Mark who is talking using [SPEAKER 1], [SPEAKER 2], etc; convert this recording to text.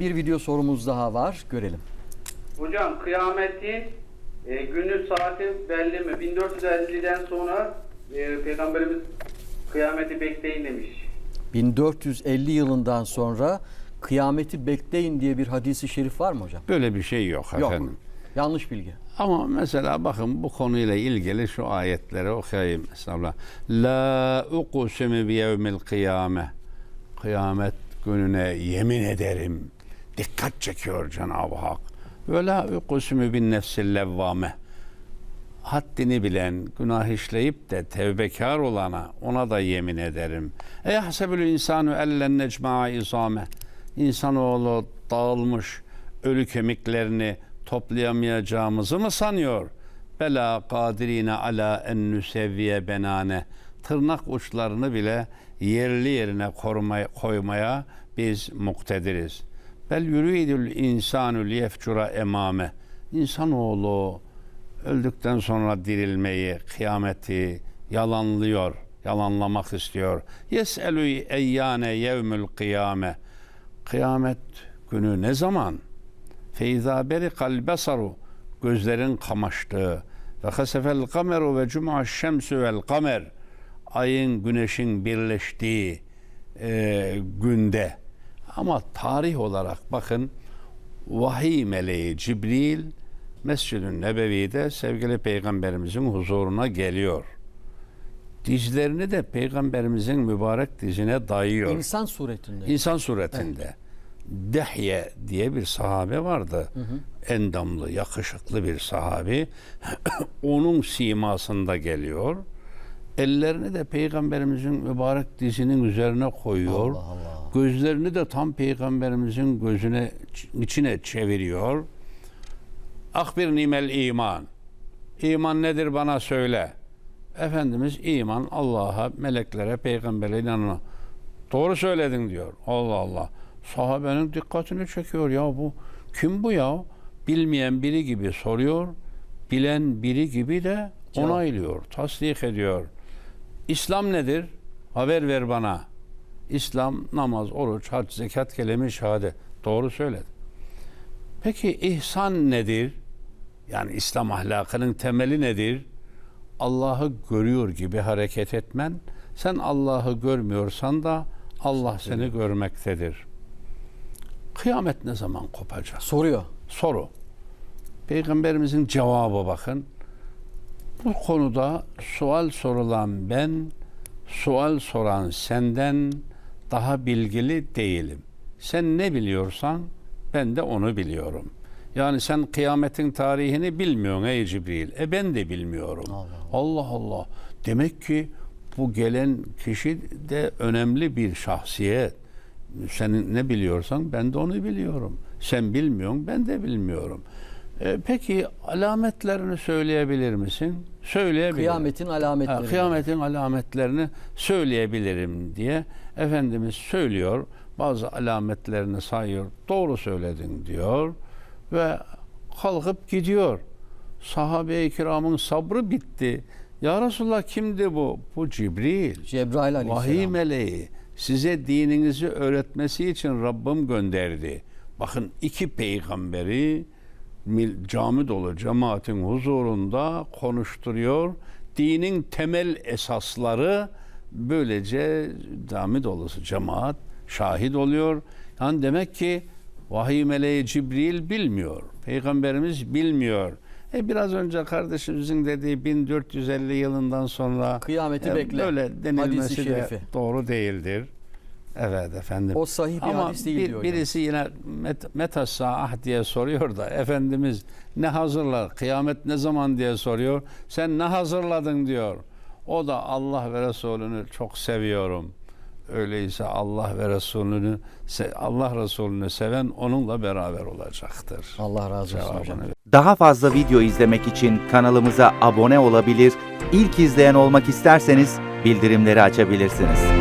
[SPEAKER 1] Bir video sorumuz daha var. Görelim.
[SPEAKER 2] Hocam kıyametin e, günü saati belli mi? 1450'den sonra e, Peygamberimiz kıyameti bekleyin demiş.
[SPEAKER 1] 1450 yılından sonra kıyameti bekleyin diye bir hadisi şerif var mı hocam?
[SPEAKER 3] Böyle bir şey yok,
[SPEAKER 1] Yok.
[SPEAKER 3] efendim.
[SPEAKER 1] Yanlış bilgi.
[SPEAKER 3] Ama mesela bakın bu konuyla ilgili şu ayetleri okuyayım. Estağfurullah. La uqsimu bi yevmil kıyame. Kıyamet gününe yemin ederim. Dikkat çekiyor Cenab-ı Hak. Ve la uqsimu bin nefsil levvame. Haddini bilen, günah işleyip de tevbekar olana ona da yemin ederim. E yahsebül insanu ellen necma'a izame. İnsanoğlu dağılmış ölü kemiklerini toplayamayacağımızı mı sanıyor? Bela kadirine ala en nüsevviye benane. Tırnak uçlarını bile yerli yerine korumaya, koymaya biz muktediriz. Bel yuridül insanü liyefcura emame. İnsanoğlu öldükten sonra dirilmeyi, kıyameti yalanlıyor, yalanlamak istiyor. Yes'elü eyyane yevmül kıyame. Kıyamet günü ne zaman? Feyza berikal besaru gözlerin kamaştığı ve hasefel kameru ve cuma şemsü vel kamer ayın güneşin birleştiği e, günde ama tarih olarak bakın vahiy meleği Cibril Mescid-i Nebevi'de sevgili peygamberimizin huzuruna geliyor. Dizlerini de peygamberimizin mübarek dizine dayıyor.
[SPEAKER 1] İnsan suretinde.
[SPEAKER 3] İnsan suretinde. Dehye diye bir sahabe vardı. Endamlı, yakışıklı bir sahabi. Onun simasında geliyor. Ellerini de peygamberimizin mübarek dizinin üzerine koyuyor.
[SPEAKER 1] Allah Allah.
[SPEAKER 3] Gözlerini de tam peygamberimizin gözüne içine çeviriyor. Akbir nimel iman. İman nedir bana söyle. Efendimiz iman Allah'a, meleklere, peygambere inanma. Doğru söyledin diyor. Allah Allah. Sahabenin dikkatini çekiyor ya bu. Kim bu ya? Bilmeyen biri gibi soruyor. Bilen biri gibi de onaylıyor, tasdik ediyor. İslam nedir? Haber ver bana. İslam namaz, oruç, hac, zekat, kelime, şehadet. Doğru söyledi. Peki ihsan nedir? Yani İslam ahlakının temeli nedir? Allah'ı görüyor gibi hareket etmen. Sen Allah'ı görmüyorsan da Allah seni görmektedir. Kıyamet ne zaman kopacak?
[SPEAKER 1] Soruyor.
[SPEAKER 3] Soru. Peygamberimizin cevabı bakın. Bu konuda sual sorulan ben, sual soran senden daha bilgili değilim. Sen ne biliyorsan ben de onu biliyorum. Yani sen kıyametin tarihini bilmiyorsun ey Cibril. E ben de bilmiyorum.
[SPEAKER 1] Allah
[SPEAKER 3] Allah Allah. Demek ki bu gelen kişi de önemli bir şahsiyet. Senin ne biliyorsan ben de onu biliyorum. Sen bilmiyorsun ben de bilmiyorum. E, peki alametlerini söyleyebilir misin? Söyleyebilirim.
[SPEAKER 1] Kıyametin
[SPEAKER 3] Ha,
[SPEAKER 1] alametleri.
[SPEAKER 3] kıyametin alametlerini söyleyebilirim diye Efendimiz söylüyor. Bazı alametlerini sayıyor. Doğru söyledin diyor ve kalkıp gidiyor. Sahabe-i kiramın sabrı bitti. Ya Resulallah kimdi bu? Bu Cibril.
[SPEAKER 1] Cebrail aleyhisselam.
[SPEAKER 3] Vahiy meleği size dininizi öğretmesi için Rabbim gönderdi. Bakın iki peygamberi cami dolu cemaatin huzurunda konuşturuyor. Dinin temel esasları böylece cami dolusu cemaat şahit oluyor. Yani demek ki vahiy meleği Cibril bilmiyor. Peygamberimiz bilmiyor. E biraz önce kardeşimizin dediği 1450 yılından sonra
[SPEAKER 1] Kıyameti
[SPEAKER 3] e,
[SPEAKER 1] bekle.
[SPEAKER 3] Böyle denilmesi de doğru değildir. Evet efendim.
[SPEAKER 1] O sahih bir
[SPEAKER 3] Ama
[SPEAKER 1] hadis değil
[SPEAKER 3] bir-
[SPEAKER 1] diyor hocam.
[SPEAKER 3] birisi yine met, metasah diye soruyor da Efendimiz ne hazırlar? Kıyamet ne zaman diye soruyor. Sen ne hazırladın diyor. O da Allah ve Resulünü çok seviyorum. Öyleyse Allah ve Resulünü Allah Resulünü seven onunla beraber olacaktır.
[SPEAKER 1] Allah razı olsun hocam.
[SPEAKER 4] Daha fazla video izlemek için kanalımıza abone olabilir, ilk izleyen olmak isterseniz bildirimleri açabilirsiniz.